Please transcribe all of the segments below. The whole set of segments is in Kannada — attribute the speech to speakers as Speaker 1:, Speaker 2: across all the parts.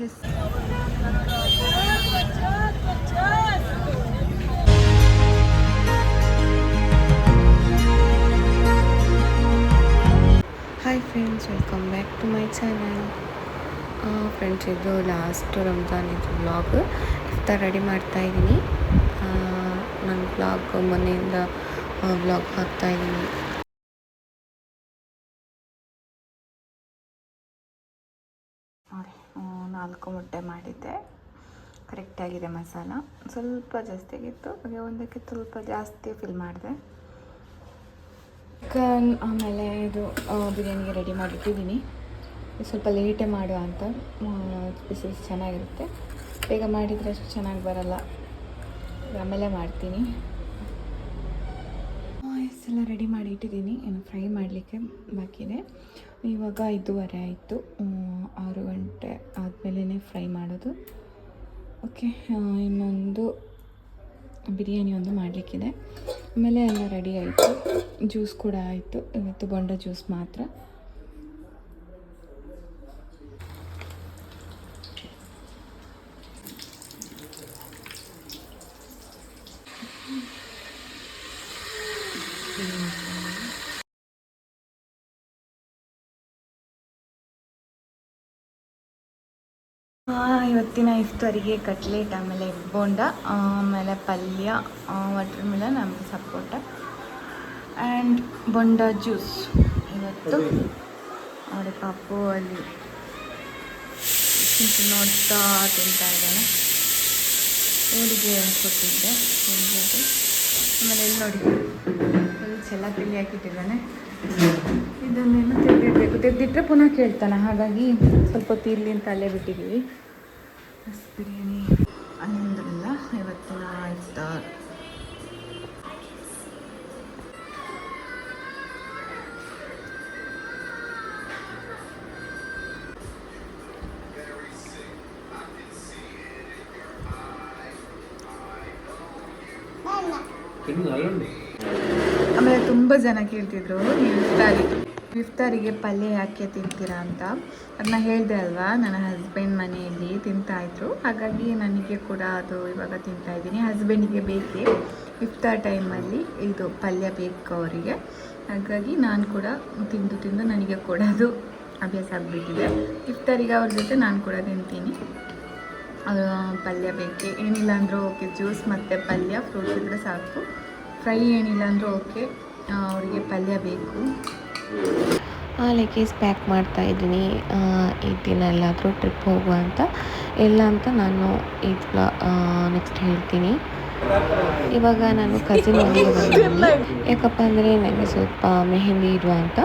Speaker 1: Hi friends welcome back to my channel friends ಇದು ಲಾಸ್ಟ್ ರಂಜಾನ್ ಇದು ಬ್ಲಾಗ್ ಇಫ್ತಾರ್ ರೆಡಿ ಮಾಡ್ತಾ ಇದ್ದೀನಿ ನನ್ನ ಬ್ಲಾಗ್ ಮನೆಯಿಂದ ಬ್ಲಾಗ್ ಹಾಕ್ತಾ ಇದ್ದೀನಿ ನಾಲ್ಕು ಮೊಟ್ಟೆ ಮಾಡಿದ್ದೆ. ಕರೆಕ್ಟಾಗಿದೆ ಮಸಾಲ. ಸ್ವಲ್ಪ ಜಾಸ್ತಿ ಆಗಿತ್ತು. ಹಾಗೆ ಒಂದಕ್ಕೆ ಸ್ವಲ್ಪ ಜಾಸ್ತಿ ಫಿಲ್ ಮಾಡಿದೆ. ಚಿಕನ್ ಆಮೇಲೆ ಇದು ಬಿರಿಯಾನಿಗೆ ರೆಡಿ ಮಾಡಿಟ್ಟಿದ್ದೀನಿ. ಸ್ವಲ್ಪ ಲೇಟೇ ಮಾಡುವ ಅಂತ. ಪೀಸಸ್ ಚೆನ್ನಾಗಿರುತ್ತೆ. ಬೇಗ ಮಾಡಿದರೆ ಅಷ್ಟು ಚೆನ್ನಾಗಿ ಬರಲ್ಲ. ಆಮೇಲೆ ಮಾಡ್ತೀನಿ. ಎಷ್ಟೆಲ್ಲ ರೆಡಿ ಮಾಡಿ ಇಟ್ಟಿದ್ದೀನಿ. ಏನು ಫ್ರೈ ಮಾಡಲಿಕ್ಕೆ ಬಾಕಿದೆ ಇವಾಗ ಐದೂವರೆ ಆಯಿತು. ಆರು ಗಂಟೆ ಆದಮೇಲೆ ಫ್ರೈ ಮಾಡೋದು. ಓಕೆ ಇನ್ನೊಂದು ಬಿರಿಯಾನಿ ಒಂದು ಮಾಡಲಿಕ್ಕಿದೆ. ಆಮೇಲೆ ಎಲ್ಲ ರೆಡಿ ಆಯಿತು. ಜ್ಯೂಸ್ ಕೂಡ ಆಯಿತು. ಇವತ್ತು ಬೊಂಡ ಜ್ಯೂಸ್ ಮಾತ್ರ. ಇವತ್ತಿನ ಇಫ್ತಾರಿಗೆ ಕಟ್ಲೆಟ್, ಆಮೇಲೆ ಬೋಂಡ, ಆಮೇಲೆ ಪಲ್ಯ ವಾಟರ್ ಮಿಲನ್ ಆಮೇಲೆ ಸಪೋಟ ಆ್ಯಂಡ್ ಬೊಂಡ ಜ್ಯೂಸ್ ಇವತ್ತು ಅವರ ಪಾಪು ಅಲ್ಲಿ ನೋಡ್ತಾ ತಿಂತಾ ಇದ್ದಾನೆ. ಹೋಳಿಗೆ ಕೊಟ್ಟಿದ್ದೆ ಆಮೇಲೆ ಇಲ್ಲಿ ನೋಡಿ ಫುಲ್ ಚೆಲ್ಲ ತಿಳಿ ಹಾಕಿಟ್ಟಿದ್ದಾನೆ. ಇದನ್ನೇನು ತೆಗೆದಿಡಬೇಕು? ತೆಗೆದಿಟ್ರೆ ಪುನಃ ಕೇಳ್ತಾನೆ. ಹಾಗಾಗಿ ಸ್ವಲ್ಪ ಹೊತ್ತು ಅಂತ ಅಲ್ಲೇ ಬಿಟ್ಟಿದ್ದೀವಿ. ಬಿರಿಯಾನಿ. ಅನ್ನೋದ್ರಿಂದ ಇವತ್ತಿನ ಇಫ್ತಾರ್ ಆಮೇಲೆ ತುಂಬ ಜನ ಕೇಳ್ತಿದ್ರು ಇಫ್ತಾರಿಗೆ ಪಲ್ಯ ಯಾಕೆ ತಿಂತೀರಾ ಅಂತ? ಅದನ್ನ ಹೇಳಿದೆ ಅಲ್ವಾ, ನನ್ನ ಹಸ್ಬೆಂಡ್ ಮನೆಯಲ್ಲಿ ತಿಂತಾ ಇದ್ರು. ಹಾಗಾಗಿ ನನಗೆ ಕೂಡ ಅದು ಇವಾಗ ತಿಂತಾ ಇದ್ದೀನಿ. ಹಸ್ಬೆಂಡಿಗೆ ಬೇಕೇ ಇಫ್ತಾರ್ ಟೈಮಲ್ಲಿ ಇದು ಪಲ್ಯ ಬೇಕು ಅವರಿಗೆ. ಹಾಗಾಗಿ ನಾನು ಕೂಡ ತಿಂದು ತಿಂದು ನನಗೆ ಕೂಡ ಅದು ಅಭ್ಯಾಸ ಆಗಿಬಿಟ್ಟಿದೆ. ಇಫ್ತಾರಿಗೆ ಅವ್ರ ಜೊತೆ ನಾನು ಕೂಡ ತಿಂತೀನಿ. ಪಲ್ಯ ಬೇಕೇ. ಏನಿಲ್ಲ ಅಂದರೂ ಓಕೆ ಜ್ಯೂಸ್ ಮತ್ತು ಪಲ್ಯ ಫ್ರೂಟ್ಸ್ ಇದ್ದರೆ ಸಾಕು. ಫ್ರೈ ಏನಿಲ್ಲ ಅಂದರೂ ಓಕೆ ಅವರಿಗೆ ಪಲ್ಯ ಬೇಕು. ಲೆಗೇಜ್ ಪ್ಯಾಕ್ ಮಾಡ್ತಾ ಇದ್ದೀನಿ. ಈ ದಿನ ಎಲ್ಲಾದರೂ ಟ್ರಿಪ್ ಹೋಗುವ ಅಂತ. ಇಲ್ಲ ಅಂತ ನಾನು ಈ ನೆಕ್ಸ್ಟ್ ಹೇಳ್ತೀನಿ. ಇವಾಗ ನಾನು ಕಸಿನ್ ಮನೆಗೆ ಬಂದಿದ್ದೀನಿ. ಯಾಕಪ್ಪ ಅಂದರೆ ನನಗೆ ಸ್ವಲ್ಪ ಮೆಹಂದಿ ಇಡುವ ಅಂತ.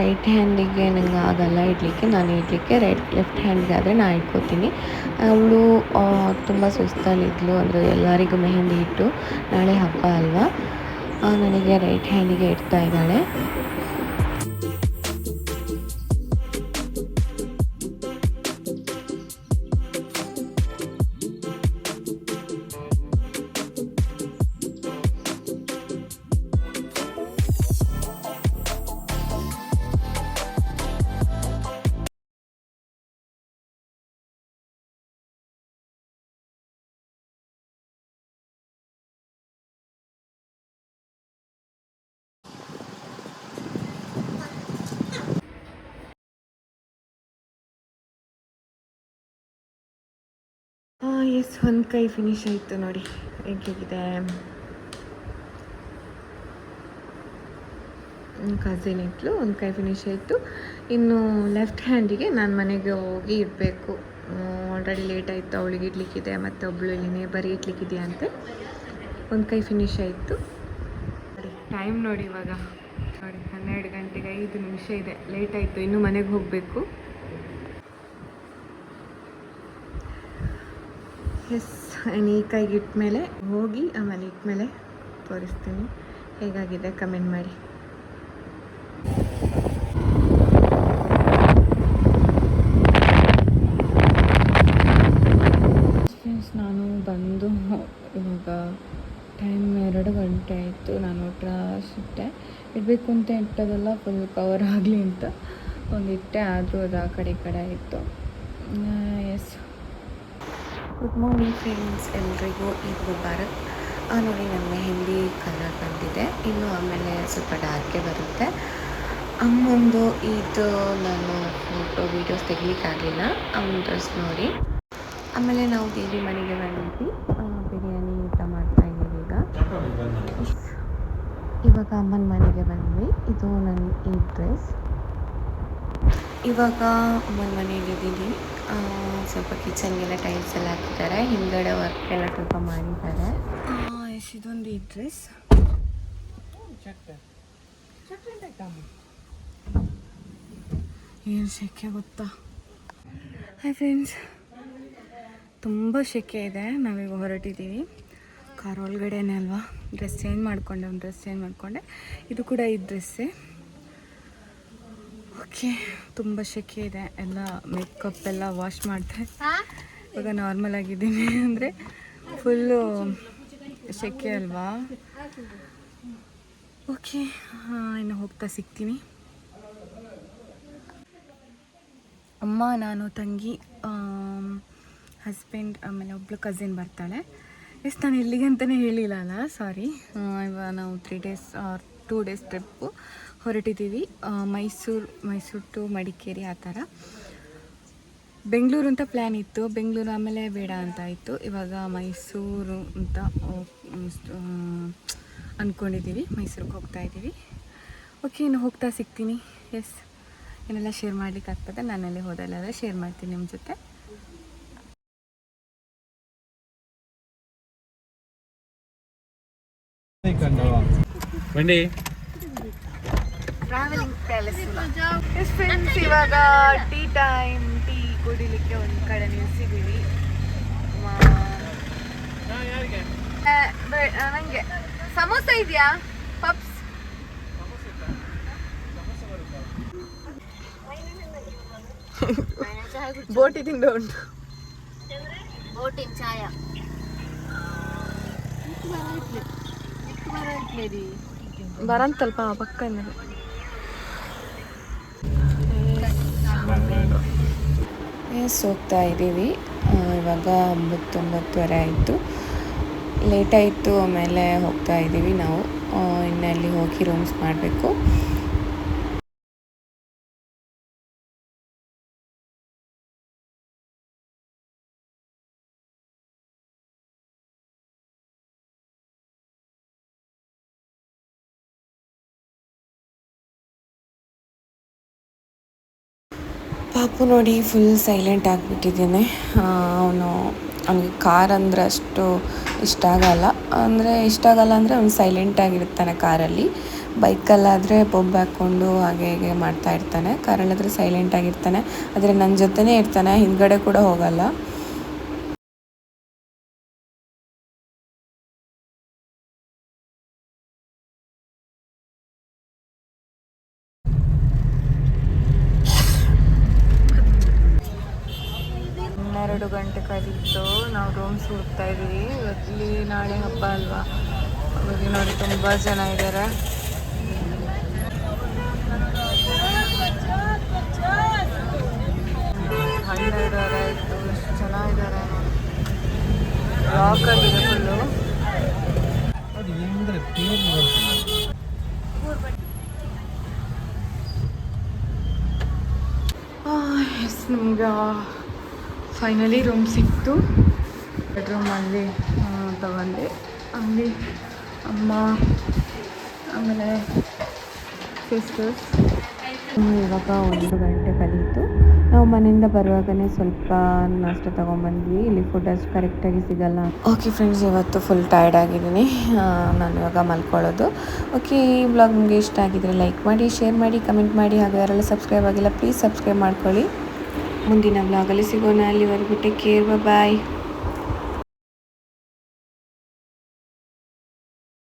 Speaker 1: ರೈಟ್ ಹ್ಯಾಂಡಿಗೆ ನಂಗೆ ಆಗಲ್ಲ ಇಡಲಿಕ್ಕೆ. ನಾನು ಇಡಲಿಕ್ಕೆ ರೈಟ್ ಲೆಫ್ಟ್ ಹ್ಯಾಂಡ್ಗೆ ಆದರೆ ನಾನು ಇಟ್ಕೋತೀನಿ. ಅವಳು ತುಂಬ ಸುಸ್ತಲ್ಲಿದ್ಲು ಅಂದರೆ ಎಲ್ಲರಿಗೂ ಮೆಹಂದಿ ಇಟ್ಟು ನಾಳೆ ಹಬ್ಬ ಅಲ್ವಾ? ನನಗೆ ರೈಟ್ ಹ್ಯಾಂಡಿಗೆ ಇಡ್ತಾ ಇದ್ದಾಳೆ. ಎಸ್ ಒಂದು ಕೈ ಫಿನಿಶ್ ಆಯಿತು ನೋಡಿ. ಹೇಗಿದೆ? ಕಸಿನ್ ಇಟ್ಲು ಒಂದು ಕೈ ಫಿನಿಶ್ ಆಯಿತು. ಇನ್ನು ಲೆಫ್ಟ್ ಹ್ಯಾಂಡಿಗೆ ನಾನು ಮನೆಗೆ ಹೋಗಿ ಇರಬೇಕು. ಆಲ್ರೆಡಿ ಲೇಟ್ ಆಯಿತು, ಅವಳಿಗೆ ಇಡ್ಲಿಕ್ಕಿದೆ, ಮತ್ತು ಒಬ್ಬಳು ಇಲ್ಲಿ ನೇಬರ್ ಇಡ್ಲಿಕ್ಕಿದೆಯಾ ಅಂತೆ. ಒಂದು ಕೈ ಫಿನಿಶ್ ಆಯಿತು. ಟೈಮ್ ನೋಡಿ ಇವಾಗ. ನೋಡಿ, ಹನ್ನೆರಡು ಗಂಟೆಗೆ ಐದು ನಿಮಿಷ ಇದೆ. ಲೇಟ್ ಆಯಿತು, ಇನ್ನೂ ಮನೆಗೆ ಹೋಗಬೇಕು. ಎಸ್ ಈ ಕೈಗೆ ಇಟ್ಟಮೇಲೆ ಹೋಗಿ ಆಮೇಲೆ ಇಟ್ಮೇಲೆ ತೋರಿಸ್ತೀನಿ. ಹೇಗಾಗಿದೆ? ಕಮೆಂಟ್ ಮಾಡಿ. ನಾನು ಬಂದು ಇವಾಗ ಟೈಮ್ ಎರಡು ಗಂಟೆ ಆಯಿತು. ನಾನು ಟ್ರಾಸಿಟ್ಟೆ ಇಡಬೇಕು ಅಂತ ಇಟ್ಟದಲ್ಲ ಫುಲ್ ಕವರ್ ಆಗಲಿ ಅಂತ. ಒಂದು ಇಟ್ಟೆ ಆದರೂ ಅದು ಆ ಕಡೆ ಈ ಕಡೆ ಆಯಿತು. ಎಸ್ ಗುಡ್ ಮಾರ್ನಿಂಗ್ ಫ್ರೆಂಡ್ಸ್ ಎಲ್ರಿಗೂ ಈದ್ ಮುಬಾರಕ್ ನೋಡಿ ನಮ್ಮ ಮೆಹಂದಿ ಕಲರ್ ಬಂದಿದೆ. ಇನ್ನು ಆಮೇಲೆ ಸ್ವಲ್ಪ ಡಾರ್ಕೇ ಬರುತ್ತೆ. ಅಮ್ಮಂದು ಇದು ನಾನು ಫೋಟೋ ವೀಡಿಯೋಸ್ ತೆಗಿಲಿಕ್ಕಾಗಲಿಲ್ಲ. ಅವನ ಡ್ರೆಸ್ ನೋಡಿ. ಆಮೇಲೆ ನಾವು ದೇವಿ ಮನೆಗೆ ಬಂದಿದ್ವಿ ಬಿರಿಯಾನಿ ಊಟ ಮಾಡ್ತಾ ಇದ್ದೀವಿ ಈಗ. ಇವಾಗ ಅಮ್ಮನ ಮನೆಗೆ ಬಂದ್ವಿ. ಇದು ನನ್ನ ಈ ಡ್ರೆಸ್ ಇವಾಗ ಅಮ್ಮನ ಮನೆಯಲ್ಲಿದ್ದೀನಿ ಆ, ಸ್ವಲ್ಪ ಕಿಚನ್ಗೆಲ್ಲ ಟೈಲ್ಸ್ ಎಲ್ಲ ಹಾಕಿದ್ದಾರೆ. ಹಿಂದ್ಗಡೆ ವರ್ಕ್ ಎಲ್ಲ ಸ್ವಲ್ಪ ಮಾಡಿದ್ದಾರೆ. ಎಸ್ ಇದೊಂದು ಈ ಡ್ರೆಸ್ ಏನು ಸೆಕೆ ಗೊತ್ತಾ? ಹಾಯ್ ಫ್ರೆಂಡ್ಸ್ ತುಂಬ ಸೆಕೆ ಇದೆ. ನಾವೀಗ ಹೊರಟಿದ್ದೀವಿ. ಕಾರ್ ಒಳಗಡೆನೇ ಅಲ್ವಾ? ಡ್ರೆಸ್ ಚೇಂಜ್ ಮಾಡಿಕೊಂಡೆ ಒಂದು ಡ್ರೆಸ್ ಚೇಂಜ್ ಮಾಡಿಕೊಂಡೆ. ಇದು ಕೂಡ ಈ ಡ್ರೆಸ್ಸೇ ಓಕೆ ತುಂಬ ಶೆಕೆ ಇದೆ. ಎಲ್ಲ ಮೇಕಪ್ ಎಲ್ಲ ವಾಶ್ ಮಾಡಿದೆ. ಇವಾಗ ನಾರ್ಮಲ್ ಆಗಿದ್ದೀನಿ ಅಂದರೆ ಫುಲ್ಲು ಶೆಕೆ ಅಲ್ವಾ? ಓಕೆ ಇನ್ನು ಹೋಗ್ತಾ ಸಿಗ್ತೀನಿ. ಅಮ್ಮ ನಾನು ತಂಗಿ ಹಸ್ಬೆಂಡ್ ಆಮೇಲೆ ಒಬ್ಳು ಕಸಿನ್ ಬರ್ತಾಳೆ. ಎಸ್ ನಾನು ಇಲ್ಲಿಗೆ ಅಂತಲೇ ಹೇಳಿಲ್ಲ ಅಲ್ಲ ಸಾರಿ ಇವಾಗ ನಾವು three days two days trip ಹೊರಟಿದ್ದೀವಿ. Mysuru Mysuru to Madikeri ಆ ಥರ. ಬೆಂಗಳೂರು ಅಂತ ಪ್ಲ್ಯಾನ್ ಇತ್ತು. ಬೆಂಗಳೂರು ಆಮೇಲೆ ಬೇಡ ಅಂತ ಇತ್ತು. ಇವಾಗ ಮೈಸೂರು ಅಂತ ಅಂದ್ಕೊಂಡಿದ್ದೀವಿ ಮೈಸೂರಿಗೆ ಹೋಗ್ತಾ ಇದ್ದೀವಿ. ಓಕೆ ಇನ್ನು ಹೋಗ್ತಾ ಸಿಗ್ತೀನಿ. ಎಸ್ ಏನೆಲ್ಲ ಶೇರ್ ಮಾಡ್ಲಿಕ್ಕೆ ಆಗ್ತದೆ ನಾನಲ್ಲಿ ಹೋದಲ್ಲೆಲ್ಲ ಶೇರ್ ಮಾಡ್ತೀನಿ ನಿಮ್ಮ ಜೊತೆ.
Speaker 2: ಬಂಡಿ
Speaker 1: ಟ್ರಾವೆಲಿಂಗ್ ಪ್ಯಾಲೇಸ್ ಎಸ್ ಫ್ರೆಂಡ್ಸ್ ಇವಾಗ ಟೀ ಟೈಮ್ ಟೀ ಕುಡಿಲಿಕ್ಕೆ ಒಂದು ಕಡೆ ನಿಲ್ಸಿದ್ದೀವಿ ನನಗೆ ಸಮೋಸ ಇದೆಯಾ ಪಪ್ಸ್ ಬೋಟಿ ತಿಂದ ಉಂಟು
Speaker 3: ಬೋಟಿಂಗ್ ಚಾಯ
Speaker 1: ಬರಂತಲ್ಪ ಪಕ್ಕ ಸೋಗ್ತಾ ಇದ್ದೀವಿ. ಇವಾಗ ಒಂಬತ್ತೊಂಬತ್ತುವರೆ ಆಯಿತು. ಲೇಟಾಯಿತು ಆಮೇಲೆ ಹೋಗ್ತಾ ಇದ್ದೀವಿ ನಾವು. ಇನ್ನಲ್ಲಿ ಹೋಗಿ ರೂಮ್ಸ್ ಮಾಡಬೇಕು. ಪಾಪು ನೋಡಿ ಫುಲ್ ಸೈಲೆಂಟ್ ಆಗಿಬಿಟ್ಟಿದ್ದಾನೆ ಅವನು, ಅವನಿಗೆ ಕಾರ್ ಅಂದರೆ ಅಷ್ಟು ಇಷ್ಟ ಆಗಲ್ಲ. ಅಂದರೆ ಇಷ್ಟ ಆಗಲ್ಲ ಅಂದರೆ ಅವ್ನು ಸೈಲೆಂಟ್ ಆಗಿರ್ತಾನೆ ಕಾರಲ್ಲಿ ಬೈಕಲ್ಲಾದರೆ ಪಬ್ ಹಾಕ್ಕೊಂಡು ಹಾಗೆ ಹೀಗೆ ಮಾಡ್ತಾ ಇರ್ತಾನೆ. ಕಾರಲ್ಲಾದರೆ ಸೈಲೆಂಟ್ ಆಗಿರ್ತಾನೆ. ಆದರೆ ನನ್ನ ಜೊತೆನೇ ಇರ್ತಾನೆ. ಹಿಂದ್ಗಡೆ ಕೂಡ ಹೋಗಲ್ಲ. ಹನ್ನೆರಡು ಗಂಟೆ ಕಲಿತು ನಾವು ರೂಮ್ಸ್ ಹುಡ್ತಾ ಇದ್ದೀವಿ ಇಲ್ಲಿ ನಾಳೆ ಹಬ್ಬ ಅಲ್ವಾ? ಹಾಗಾಗಿ ನೋಡಿ ತುಂಬ ಜನ ಇದ್ದಾರೆ ಹನ್ನೆರಡುವರೆ ಆಯಿತು. ಎಷ್ಟು ಜನ ಇದ್ದಾರೆ ಲಾಕ್ ಆಗಿದೆ ಫುಲ್ಲು ಎಸ್ ನಮ್ಗೆ. ಫೈನಲಿ ರೂಮ್ ಸಿಕ್ತು ಬೆಡ್ರೂಮಲ್ಲಿ ತಗೊಂಡೆ. ಅಲ್ಲಿ ಅಮ್ಮ, ಆಮೇಲೆ ಸಿಸ್ಟರ್ಸ್ ಇವಾಗ ಒಂದು ಗಂಟೆ ಕಲಿತು. ನಾವು ಮನೆಯಿಂದ ಬರುವಾಗನೇ ಸ್ವಲ್ಪ ನಾಷ್ಟ ತೊಗೊಂಬಂದ್ವಿ. ಇಲ್ಲಿ ಫುಡ್ ಅಷ್ಟು ಕರೆಕ್ಟಾಗಿ ಸಿಗಲ್ಲ. ಓಕೆ ಫ್ರೆಂಡ್ಸ್ ಇವತ್ತು ಫುಲ್ ಟೈರ್ಡ್ ಆಗಿದ್ದೀನಿ. ನಾನು ಇವಾಗ ಮಲ್ಕೊಳ್ಳೋದು. ಓಕೆ ಈ ಬ್ಲಾಗ್ ನಿಮಗೆ ಇಷ್ಟ ಆಗಿದ್ರೆ ಲೈಕ್ ಮಾಡಿ ಶೇರ್ ಮಾಡಿ ಕಮೆಂಟ್ ಮಾಡಿ. ಹಾಗೂ ಯಾರೆಲ್ಲ ಸಬ್ಸ್ಕ್ರೈಬ್ ಆಗಿಲ್ಲ ಪ್ಲೀಸ್ ಸಬ್ಸ್ಕ್ರೈಬ್ ಮಾಡ್ಕೊಳ್ಳಿ. ಮುಂದಿನ ಬ್ಲಾಗಲ್ಲಿ ಸಿಗೋಣ. ಅಲ್ಲಿವರೆಗೂ ಟೇಕ್ ಕೇರ್ ಬಾಯ್